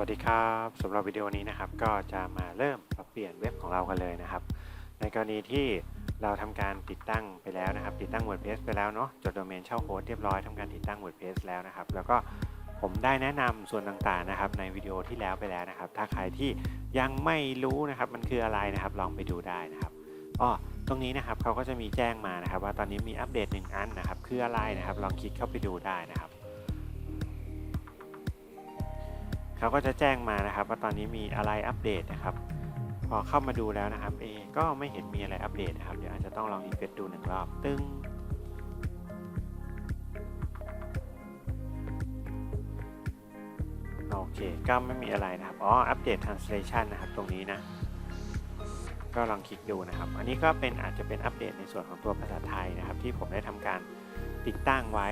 วัสดีครับสำหรับวิดีโอนี้นะครับ ก็จะมาเริ่มปรับเปลี่ยนเว็บของเรากันเลยนะครับ ในกรณีที่เราทำการติดตั้งไปแล้วนะครับ ติดตั้ง WordPress ไปแล้วเนาะจดโดเมนเช่าโฮสต์เรียบร้อยทำการติดตั้ง WordPress แล้วนะครับ แล้วก็ผมได้แนะนำส่วนต่างๆนะครับ ในวิดีโอที่แล้วไปแล้วนะครับ ถ้าใครที่ยังไม่รู้นะครับมันคืออะไรนะครับ ลองไปดูได้นะครับอ้อตรงนี้นะครับเขาก็จะมีแจ้งมานะครับ ว่าตอนนี้มีอัปเดตหนึ่งอันนะครับคืออะไรนะครับ ลองคลิกเข้าไปดูได้นะครับ เขาก็จะแจ้งมานะครับ ว่าตอนนี้มีอะไรอัปเดตนะครับ พอเข้ามาดูแล้วนะครับเอก็ไม่เห็นมีอะไรอัปเดตนะครับ เดี๋ยวอาจจะต้องลองรีเฟรชดูหนึ่งรอบตึ้งโอเค ก็ไม่มีอะไรนะครับ อ๋อ อัปเดต translation นะครับ ตรงนี้นะ ก็ลองคลิกดูนะครับ อันนี้ก็เป็นอาจจะเป็นอัปเดตในส่วนของตัวภาษาไทยนะครับ ที่ผมได้ทำการติดตั้งไว้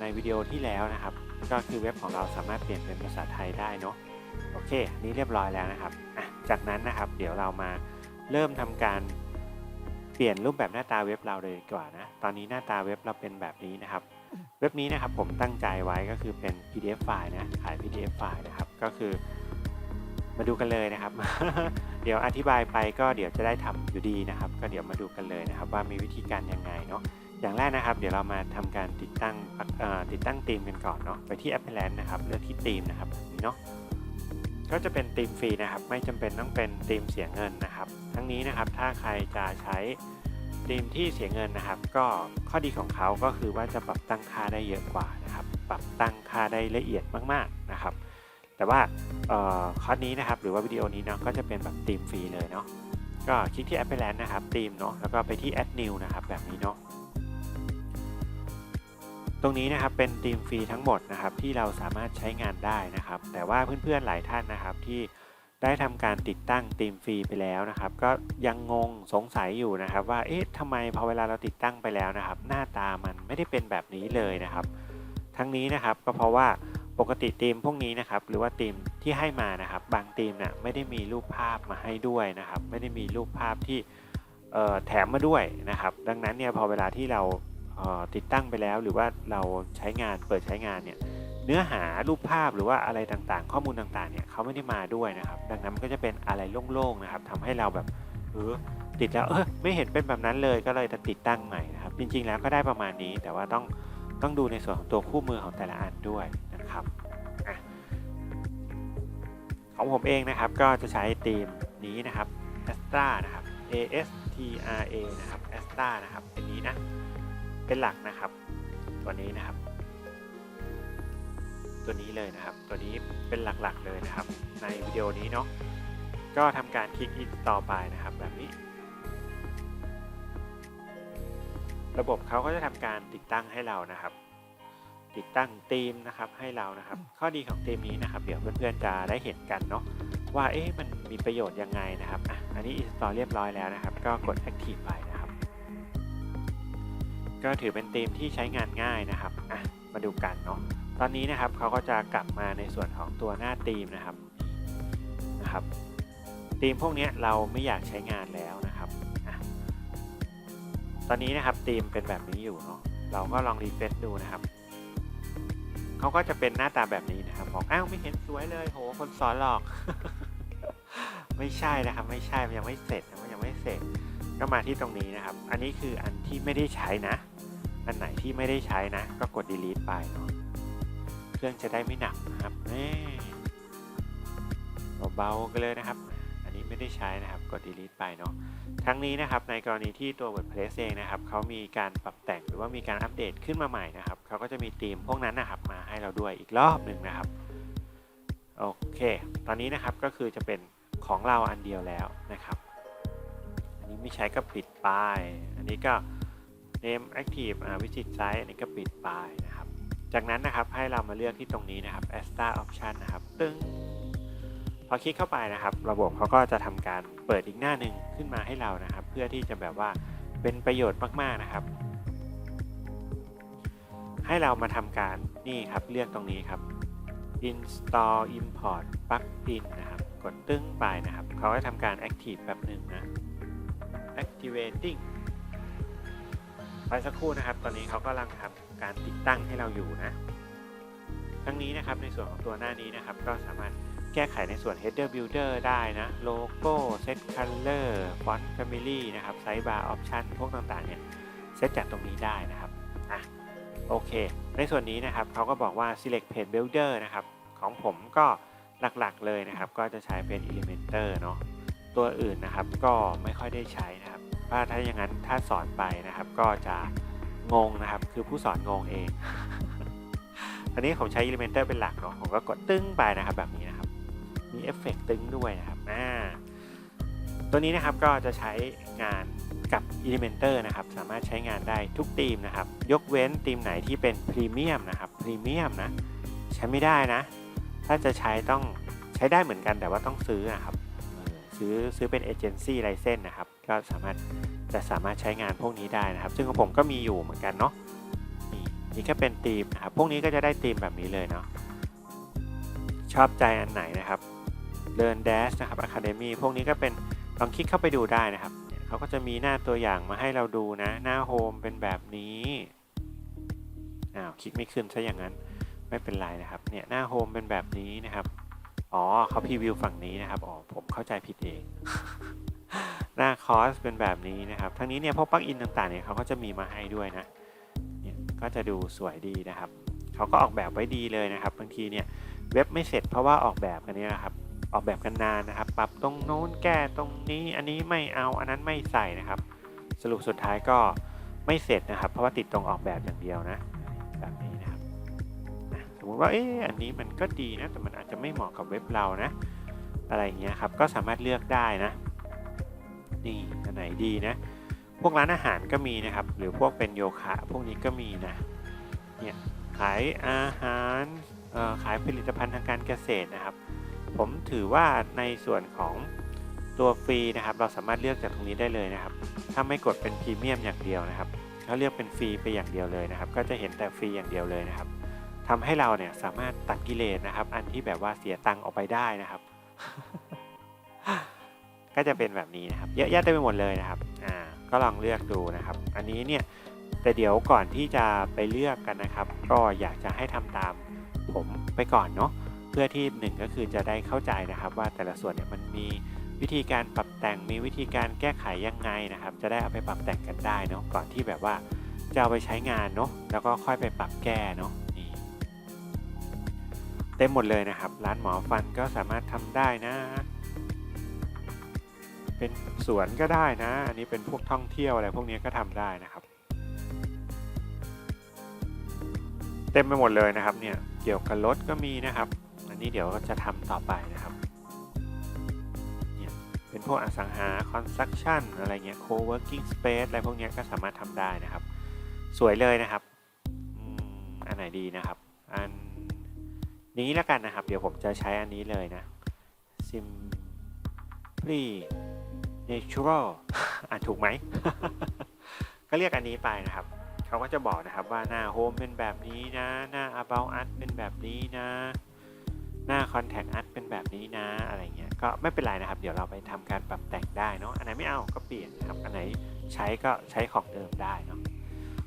ในวิดีโอที่แล้วนะครับ ก็คือเว็บของเราสามารถเปลี่ยนเป็นภาษาไทยได้เนาะโอเค นี่เรียบร้อยแล้วนะครับอะจากนั้นนะครับ เดี๋ยวเรามาเริ่มทำการเปลี่ยนรูปแบบหน้าตาเว็บเราเลยดีกว่านะ ตอนนี้หน้าตาเว็บเราเป็นแบบนี้นะครับ เว็บนี้นะครับผมตั้งใจไว้ก็คือเป็น PDF ไฟล์นะ ขาย PDF ไฟล์นะครับ ก็คือ มาดูกันเลยนะครับ เดี๋ยวอธิบายไปก็เดี๋ยวจะได้ทำอยู่ดีนะครับ ก็เดี๋ยวมาดูกันเลยนะครับ ว่ามีวิธีการยังไงเนาะ อย่างแรกนะครับ เดี๋ยวเรามาทำการติดตั้งติดตั้งธีมกันก่อนเนาะไปที่ Appleland นะครับเลือกที่ธีมนะครับแบบนี้เนาะก็จะเป็นธีมฟรีนะครับ ไม่จำเป็นต้องเป็นธีมเสียเงินนะครับ ทั้งนี้นะครับถ้าใครจะใช้ธีมที่เสียเงินนะครับ ก็ข้อดีของเขาก็คือว่าจะปรับตั้งค่าได้เยอะกว่านะครับ ปรับตั้งค่าได้ละเอียดมากๆนะครับ แต่ว่าเอ่อคอร์สนี้นะครับ หรือว่าวิดีโอนี้เนาะก็จะเป็นแบบธีมฟรีเลยเนาะก็คลิกที่ Appleland นะครับธีมเนาะแล้วก็ไปที่ Add New นะครับแบบนี้เนาะ ตรงนี้นะครับเป็นธีมฟรีทั้งหมดนะครับที่เราสามารถใช้งานได้นะครับ แต่ว่าเพื่อนๆหลายท่านนะครับที่ได้ทำการติดตั้งธีมฟรีไปแล้วนะครับ ก็ยังงงสงสัยอยู่นะครับ ว่าเอ๊ะทำไมพอเวลาเราติดตั้งไปแล้วนะครับ หน้าตามันไม่ได้เป็นแบบนี้เลยนะครับ ทั้งนี้นะครับก็เพราะว่าปกติธีมพวกนี้นะครับหรือว่าธีมที่ให้มานะครับ บางธีมน่ะไม่ได้มีรูปภาพมาให้ด้วยนะครับ ไม่ได้มีรูปภาพที่เอ่อแถมมาด้วยนะครับ ดังนั้นเนี่ยพอเวลาที่เรา ติดตั้งไปแล้วหรือว่าเราใช้งานเปิดใช้งานเนี่ยเนื้อหารูปภาพหรือว่าอะไรต่างๆ ข้อมูลต่างๆเนี่ยเขาไม่ได้มาด้วยนะครับ ดังนั้นมันก็จะเป็นอะไรโล่งๆนะครับทำให้เราแบบเออติดแล้วเออไม่เห็นเป็นแบบนั้นเลยก็เลยจะติดตั้งใหม่นะครับ จริงๆแล้วก็ได้ประมาณนี้ แต่ว่าต้องต้องดูในส่วนของตัวคู่มือของแต่ละอันด้วยนะครับของผมเองนะครับก็จะใช้ธีมนี้นะครับ Astra นะครับ A S T R A นะครับ Astra นะครับเป็นนี้นะ เป็นหลักนะครับ ตัวนี้นะครับ ตัวนี้เลยนะครับ ตัวนี้เป็นหลักๆเลยนะครับ ในวิดีโอนี้เนาะก็ทำการคลิก install ไปนะครับ แบบนี้ ระบบเขาก็จะทำการติดตั้งให้เรานะครับ ติดตั้งธีมนะครับให้เรานะครับ ข้อดีของธีมนี้นะครับ เดี๋ยวเพื่อนๆจะได้เห็นกันเนาะว่าเอ๊ะมันมีประโยชน์ยังไงนะครับอะอันนี้ install เรียบร้อยแล้วนะครับ ก็กด active ไป ก็ถือเป็นธีมที่ใช้งานง่ายนะครับอะมาดูกันเนาะตอนนี้นะครับเขาก็จะกลับมาในส่วนของตัวหน้าธีมนะครับนะครับธีมพวกนี้เราไม่อยากใช้งานแล้วนะครับอะตอนนี้นะครับธีมเป็นแบบนี้อยู่เนาะเราก็ลองรีเฟรชดูนะครับเขาก็จะเป็นหน้าตาแบบนี้นะครับบอกอ้าวไม่เห็นสวยเลยโหคนสอนหลอก ไม่ใช่นะครับ ไม่ใช่ยังไม่เสร็จนะยังไม่เสร็จ ก็มาที่ตรงนี้นะครับ อันนี้คืออันที่ไม่ได้ใช้นะ อันไหนที่ไม่ได้ใช้นะ ก็กด delete ไปเนาะเครื่องจะได้ไม่หนักนะครับเบาๆกันเลยนะครับ อันนี้ไม่ได้ใช้นะครับ กด delete ไปเนาะทั้งนี้นะครับในกรณีที่ตัว WordPress เองนะครับเขามีการปรับแต่งหรือว่ามีการอัปเดตขึ้นมาใหม่นะครับเขาก็จะมีธีมพวกนั้นนะครับมาให้เราด้วยอีกรอบหนึ่งนะครับโอเค ตอนนี้นะครับก็คือจะเป็นของเราอันเดียวแล้วนะครับ อันนี้ไม่ใช้ก็ปิดไป อันนี้ก็ name active อ่า visit site อันนี้ก็ปิดไปนะครับ จากนั้นนะครับให้เรามาเลือกที่ตรงนี้นะครับ asta option นะครับ ตึ้งพอคลิกเข้าไปนะครับ ระบบเขาก็จะทำการเปิดอีกหน้าหนึ่งขึ้นมาให้เรานะครับ เพื่อที่จะแบบว่าเป็นประโยชน์มากๆนะครับ ให้เรามาทำการนี่ครับเลือกตรงนี้ครับ install import plugin นะครับ กดตึ้งไปนะครับ เขาจะทำการ active แบบหนึ่งนะ activating ไปสักครู่นะครับ ตอนนี้เขากำลังทำการติดตั้งให้เราอยู่นะทั้งนี้นะครับในส่วนของตัวหน้านี้นะครับ ก็สามารถแก้ไขในส่วน header builder ได้นะ logo set color font family นะครับ sidebar option พวกต่างๆเนี่ยเซตจากตรงนี้ได้นะครับอะโอเค ในส่วนนี้นะครับเขาก็บอกว่า select page builder นะครับ ของผมก็หลักๆเลยนะครับ ก็จะใช้เป็น Elementor เนาะตัวอื่นนะครับก็ไม่ค่อยได้ใช้นะ ครับถ้าถ้าอย่างนั้นถ้าสอนไปนะครับ ก็จะงงนะครับคือผู้สอนงงเอง อันนี้ผมใช้ Elementor เป็นหลักเนาะผมก็กดตึ้งไปนะครับแบบนี้นะครับ มีเอฟเฟกต์ตึ้งด้วยนะครับอ่าตัวนี้นะครับก็จะใช้งานกับ Elementor นะครับ สามารถใช้งานได้ทุกธีมนะครับ ยกเว้นธีมไหนที่เป็นพรีเมียมนะครับพรีเมียมนะใช้ไม่ได้นะ ถ้าจะใช้ต้องใช้ได้เหมือนกันแต่ว่าต้องซื้อนะครับ ซื้อซื้อเป็นเอเจนซี่ไลเซนนะครับ ก็สามารถจะสามารถใช้งานพวกนี้ได้นะครับ ซึ่งของผมก็มีอยู่เหมือนกันเนาะนี่นี่ก็เป็นธีมนะครับ พวกนี้ก็จะได้ธีมแบบนี้เลยเนาะชอบใจอันไหนนะครับเดิน Dash นะครับ Academy พวกนี้ก็เป็นลองคลิกเข้าไปดูได้นะครับเนี่ยเขาก็จะมีหน้าตัวอย่างมาให้เราดูนะ หน้าโฮมเป็นแบบนี้อ้าวคลิกไม่ขึ้นซะอย่างนั้นไม่เป็นไรนะครับเนี่ยหน้าโฮมเป็นแบบนี้นะครับ อ๋อเขาพรีวิวฝั่งนี้นะครับอ๋อผมเข้าใจผิดเอง หน้าคอสเป็นแบบนี้นะครับทั้งนี้เนี่ยพวกปลั๊กอินต่างๆเนี่ยเขาก็จะมีมาให้ด้วยนะเนี่ยก็จะดูสวยดีนะครับเขาก็ออกแบบไว้ดีเลยนะครับ บางทีเนี่ยเว็บไม่เสร็จเพราะว่าออกแบบกันเนี้นะครับออกแบบกันนานนะครับ ปรับตรงโน้นแก้ตรงนี้ อันนี้ไม่เอาอันนั้นไม่ใส่นะครับ สรุปสุดท้ายก็ไม่เสร็จนะครับ เพราะว่าติดตรงออกแบบอย่างเดียวนะ สมมติว่าเอ๊ะอันนี้มันก็ดีนะ แต่มันอาจจะไม่เหมาะกับเว็บเรานะ อะไรอย่างเงี้ยครับ ก็สามารถเลือกได้นะ นี่อันไหนดีนะ พวกร้านอาหารก็มีนะครับ หรือพวกเป็นโยคะพวกนี้ก็มีนะ เนี่ยขายอาหารขายผลิตภัณฑ์ทางการเกษตรนะครับ ผมถือว่าในส่วนของตัวฟรีนะครับ เราสามารถเลือกจากตรงนี้ได้เลยนะครับ ถ้าไม่กดเป็นพรีเมียมอย่างเดียวนะครับเขาเลือกเป็นฟรีไปอย่างเดียวเลยนะครับ ก็จะเห็นแต่ฟรีอย่างเดียวเลยนะครับ ทำให้เราเนี่ยสามารถตัดกิเลสนะครับ อันที่แบบว่าเสียตังค์ออกไปได้นะครับ ก็จะเป็นแบบนี้นะครับ เยอะแยะเต็มไปหมดเลยนะครับ อ่า ก็ลองเลือกดูนะครับ อันนี้เนี่ยแต่เดี๋ยวก่อนที่จะไปเลือกกันนะครับ ก็อยากจะให้ทำตามผมไปก่อนเนาะเพื่อที่หนึ่งก็คือจะได้เข้าใจนะครับว่าแต่ละส่วนเนี่ยมันมีวิธีการปรับแต่งมีวิธีการแก้ไขยังไงนะครับ จะได้เอาไปปรับแต่งกันได้เนาะก่อนที่แบบว่าจะเอาไปใช้งานเนาะแล้วก็ค่อยไปปรับแก้เนาะ เต็มหมดเลยนะครับ ร้านหมอฟันก็สามารถทำได้นะ เป็นสวนก็ได้นะ อันนี้เป็นพวกท่องเที่ยวอะไรพวกนี้ก็ทำได้นะครับ เต็มไปหมดเลยนะครับเนี่ยเกี่ยวกับรถก็มีนะครับ อันนี้เดี๋ยวก็จะทำต่อไปนะครับเนี่ยเป็นพวกอสังหา construction อะไรเงี้ย co-working space อะไรพวกนี้ก็สามารถทำได้นะครับ สวยเลยนะครับอันไหนดีนะครับ อัน นี้แล้วกันนะครับ เดี๋ยวผมจะใช้อันนี้เลยนะ simply natural อ่านถูกไหม ก็เรียกอันนี้ไปนะครับ เขาก็จะบอกนะครับว่าหน้า Home เป็นแบบนี้นะ หน้า About Us เป็นแบบนี้นะ หน้า Contact Us เป็นแบบนี้นะ อะไรเงี้ย ก็ไม่เป็นไรนะครับ เดี๋ยวเราไปทำการปรับแต่งได้เนาะ อันไหนไม่เอาก็เปลี่ยนนะครับ อันไหนใช้ก็ใช้ของเดิมได้เนาะ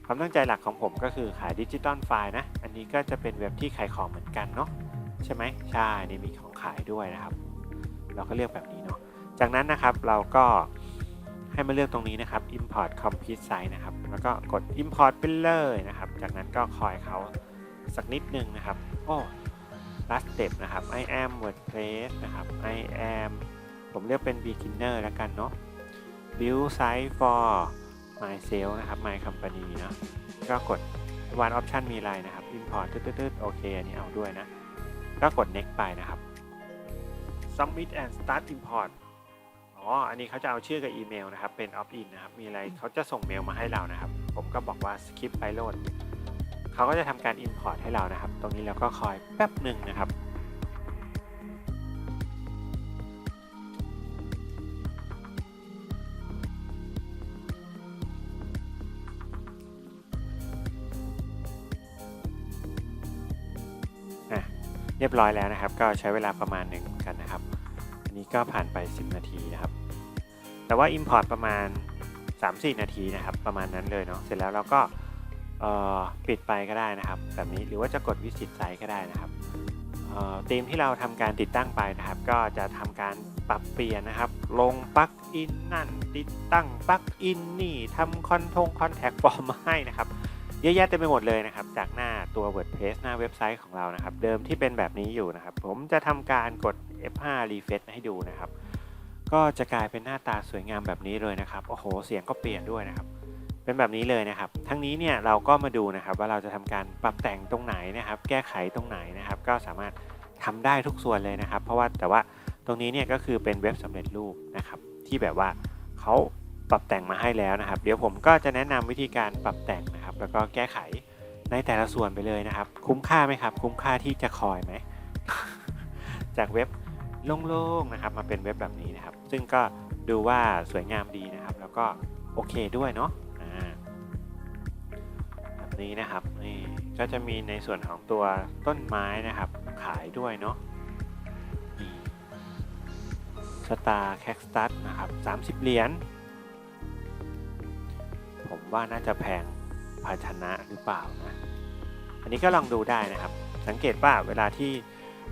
ความตั้งใจหลักของผมก็คือขายดิจิตอลไฟล์นะ อันนี้ก็จะเป็นเว็บที่ขายของเหมือนกันเนาะ ใช่ไหมใช่นี่มีของขายด้วยนะครับ เราก็เลือกแบบนี้เนาะจากนั้นนะครับเราก็ให้มาเลือกตรงนี้นะครับ import complete site นะครับ แล้วก็กด import ไปเลยนะครับ จากนั้นก็คอยเขาสักนิดนึงนะครับ โอ้ last step นะครับ I am WordPress นะครับ I am ผมเลือกเป็น beginner แล้วกันเนาะ build site for myself นะครับ my company เนาะ ก็กด one option มีอะไรนะครับ import ตืดๆโอเค อันนี้เอาด้วยนะ ก็กด next ไปนะครับ submit and start import อ๋อ อันนี้เขาจะเอาชื่อกับอีเมลนะครับ เป็น opt in นะครับ มีอะไรเขาจะส่งเมลมาให้เรานะครับ ผมก็บอกว่า skip ไปโหลด เขาก็จะทำการ import ให้เรานะครับ ตรงนี้เราก็คอยแป๊บหนึ่งนะครับ รียบร้อยแล้วนะครับ ก็ใช้เวลาประมาณหนึ่งกันนะครับ อันนี้ก็ผ่านไป 10 นาทีนะครับ แต่ว่า Import ประมาณ 3-4 นาทีนะครับ ประมาณนั้นเลยเนาะเสร็จแล้วเราก็ปิดไปก็ได้นะครับ แบบนี้หรือว่าจะกดวิสิตไซต์ก็ได้นะครับธีมที่เราทำการติดตั้งไปนะครับ ก็จะทำการปรับเปลี่ยนนะครับ ลงปลั๊กอินนั่น ติดตั้งปลั๊กอินนี่ทำคอนทงคอนแทคฟอร์มให้นะครับ เยอะแยะเต็มไปหมดเลยนะครับ จากหน้าตัว WordPress หน้าเว็บไซต์ของเรานะครับ เดิมที่เป็นแบบนี้อยู่นะครับ ผมจะทำการกด F5 refresh ให้ดูนะครับ ก็จะกลายเป็นหน้าตาสวยงามแบบนี้เลยนะครับ โอ้โห เสียงก็เปลี่ยนด้วยนะครับ เป็นแบบนี้เลยนะครับ ทั้งนี้เนี่ยเราก็มาดูนะครับ ว่าเราจะทำการปรับแต่งตรงไหนนะครับ แก้ไขตรงไหนนะครับ ก็สามารถทำได้ทุกส่วนเลยนะครับ เพราะว่าแต่ว่าตรงนี้เนี่ยก็คือเป็นเว็บสำเร็จรูปนะครับ ที่แบบว่าเขา ปรับแต่งมาให้แล้วนะครับ เดี๋ยวผมก็จะแนะนำวิธีการปรับแต่งนะครับ แล้วก็แก้ไขในแต่ละส่วนไปเลยนะครับ คุ้มค่าไหมครับ คุ้มค่าที่จะคอยไหม จากเว็บโล่งๆนะครับ มาเป็นเว็บแบบนี้นะครับ ซึ่งก็ดูว่าสวยงามดีนะครับ แล้วก็โอเคด้วยเนาะอ่าแบบนี้นะครับนี่ก็จะมีในส่วนของตัวต้นไม้นะครับ ขายด้วยเนาะมีสตาร์แคคตัสนะครับ 30 เหรียญ ว่าน่าจะแพงภาชนะหรือเปล่านะอันนี้ก็ลองดูได้นะครับ สังเกตว่าเวลาที่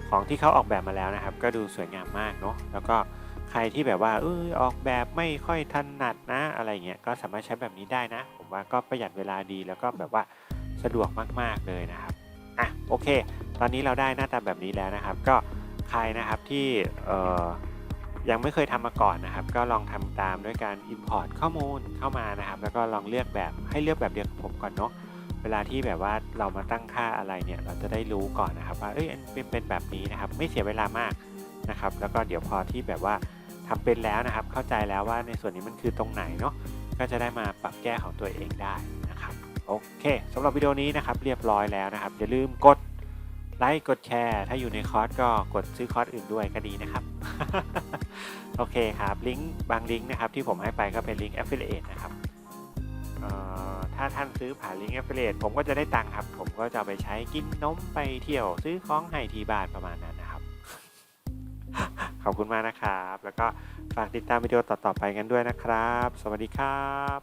ของที่เขาออกแบบมาแล้วนะครับ ก็ดูสวยงามมากเนาะแล้วก็ใครที่แบบว่าเออออกแบบไม่ค่อยถนัดนะอะไรเงี้ยก็สามารถใช้แบบนี้ได้นะ ผมว่าก็ประหยัดเวลาดีแล้วก็แบบว่าสะดวกมากๆเลยนะครับอะโอเค ตอนนี้เราได้หน้าตาแบบนี้แล้วนะครับ ก็ใครนะครับที่เอ่อ ยังไม่เคยทำมาก่อนนะครับ ก็ลองทำตามด้วยการ Import ข้อมูลเข้ามานะครับ แล้วก็ลองเลือกแบบให้เลือกแบบเดียวกับผมก่อนเนาะเวลาที่แบบว่าเรามาตั้งค่าอะไรเนี่ยเราจะได้รู้ก่อนนะครับ ว่าเอ้ยอันเป็นเป็นแบบนี้นะครับ ไม่เสียเวลามากนะครับ แล้วก็เดี๋ยวพอที่แบบว่าทำเป็นแล้วนะครับ เข้าใจแล้วว่าในส่วนนี้มันคือตรงไหนเนาะก็จะได้มาปรับแก้ของตัวเองได้นะครับโอเคสำหรับวิดีโอนี้นะครับ เรียบร้อยแล้วนะครับ อย่าลืมกดไลค์กดแชร์ ถ้าอยู่ในคอร์สก็กดซื้อคอร์สอื่นด้วยก็ดีนะครับ โอเคครับลิงก์บางลิงก์นะครับที่ผมให้ไปก็เป็นลิงก์ affiliate นะครับถ้าท่านซื้อผ่านลิงก์ affiliate ผมก็จะได้ตังค์ครับ ผมก็จะไปใช้กินนมไปเที่ยว ซื้อของให้ที่บ้านประมาณนั้นนะครับ ขอบคุณมากนะครับ แล้วก็ฝากติดตามวิดีโอต่อๆไปกันด้วยนะครับ สวัสดีครับ